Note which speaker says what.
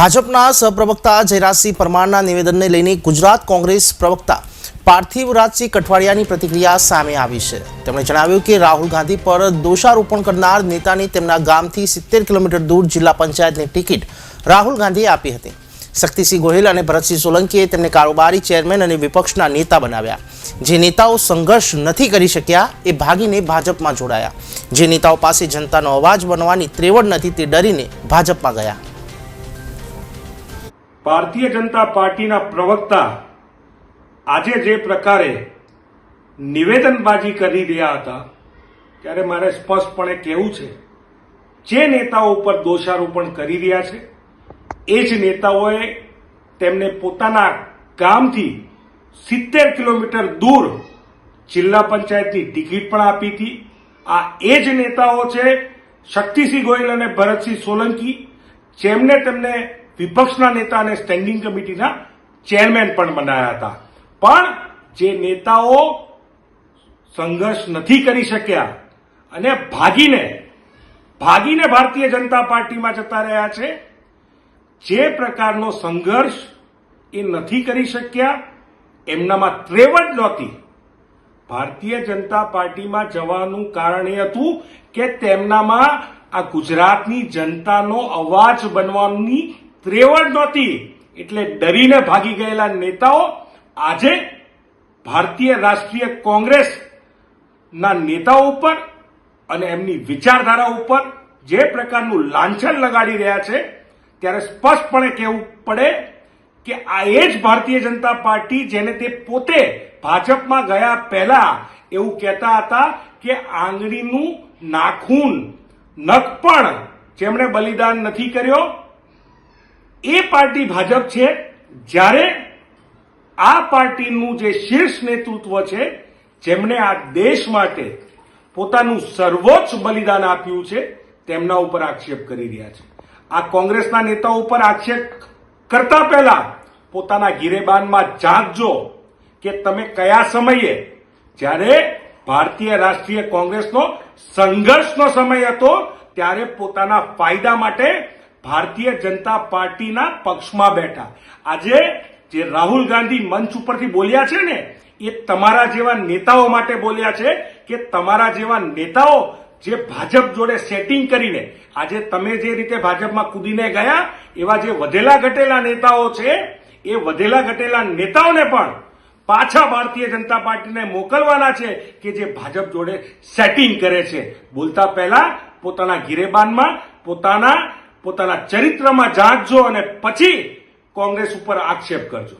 Speaker 1: ભાજપના સહપ્રવક્તા જયરાજસિંહ પરમારના નિવેદનને લઈને ગુજરાત કોંગ્રેસ પ્રવક્તા પાર્થિવ રાજસિંહ કઠવાડિયાની પ્રતિક્રિયા સામે આવી છે. તેમણે જણાવ્યું કે રાહુલ ગાંધી પર દોષારોપણ કરનાર નેતાને તેમના ગામથી સિત્તેર કિલોમીટર દૂર જિલ્લા પંચાયતની ટિકિટ રાહુલ ગાંધીએ આપી હતી. શક્તિસિંહ ગોહિલ અને ભરતસિંહ સોલંકીએ તેમને કારોબારી ચેરમેન અને વિપક્ષના નેતા બનાવ્યા. જે નેતાઓ સંઘર્ષ નથી કરી શક્યા એ ભાગીને ભાજપમાં જોડાયા. જે નેતાઓ પાસે જનતાનો અવાજ બનવાની ત્રેવડ નથી તે ડરીને ભાજપમાં ગયા.
Speaker 2: ભારતીય જનતા પાર્ટીના પ્રવક્તા આજે જે પ્રકારે નિવેદનબાજી કરી રહ્યા હતા, ત્યારે મારે સ્પષ્ટપણે કહેવું છે, જે નેતાઓ ઉપર દોષારોપણ કરી રહ્યા છે, એ જ નેતાઓએ તેમને પોતાના ગામથી સિત્તેર કિલોમીટર દૂર જિલ્લા પંચાયતની ટિકિટ પણ આપી હતી. આ એ જ નેતાઓ છે, શક્તિસિંહ ગોયલ અને ભરતસિંહ સોલંકી, જેમને તેમને વિપક્ષના નેતા અને સ્ટેન્ડિંગ કમિટીના ચેરમેન પણ બનાવ્યા હતા. પણ જે નેતાઓ સંઘર્ષ નથી કરી શક્યા અને ભાગીને ભાગીને ભારતીય જનતા પાર્ટીમાં જતા રહ્યા છે, જે પ્રકારનો સંઘર્ષ એ નથી કરી શક્યા, એમનામાં ત્રેવડ નહોતી. ભારતીય જનતા પાર્ટીમાં જવાનું કારણ એ હતું કે તેમનામાં આ ગુજરાતની જનતાનો અવાજ બનવાની ત્રેવડ નહોતી, એટલે ડરીને ભાગી ગયેલા નેતાઓ આજે ભારતીય રાષ્ટ્રીય કોંગ્રેસના નેતાઓ ઉપર અને એમની વિચારધારા ઉપર જે પ્રકારનું લાંછન લગાડી રહ્યા છે, ત્યારે સ્પષ્ટપણે કહેવું પડે કે આ એ જ ભારતીય જનતા પાર્ટી જેને તે પોતે ભાજપમાં ગયા પહેલા એવું કહેતા હતા કે આંગળીનું નાખૂન, નખ પણ જેમણે બલિદાન નથી કર્યો એ પાર્ટી ભાજપ છે, જ્યારે આ પાર્ટીનું જે શીર્ષ નેતૃત્વ છે, જેમણે આ દેશ માટે પોતાનું સર્વોચ્ચ બલિદાન આપ્યું છે, તેમના ઉપર આક્ષેપ કરી રહ્યા છે. આ કોંગ્રેસના નેતાઓ ઉપર આક્ષેપ કરતા પહેલા પોતાના ગિરેબાનમાં જાગજો કે તમે કયા સમયે, જ્યારે ભારતીય રાષ્ટ્રીય કોંગ્રેસનો સંઘર્ષનો સમય હતો, ત્યારે પોતાના ફાયદા માટે ભારતીય જનતા પાર્ટીના પક્ષમાં બેઠા. આજે જે રાહુલ ગાંધી મંચ ઉપરથી બોલ્યા છે ને, એ તમારા જેવા નેતાઓ માટે બોલ્યા છે કે તમારા જેવા નેતાઓ જે ભાજપ જોડે સેટિંગ કરીને, આજે તમે જે રીતે ભાજપમાં કૂદીને ગયા, એવા જે વધેલા ઘટેલા નેતાઓ છે, એ વધેલા ઘટેલા નેતાઓને પણ પાછા ભારતીય જનતા પાર્ટીને મોકલવાના છે કે જે ભાજપ જોડે સેટિંગ કરે છે. બોલતા પહેલા પોતાના ગિરેબાનમાં પોતાના પોતાના ચરિત્રમાં જાંચજો અને પછી કોંગ્રેસ ઉપર આક્ષેપ કરજો.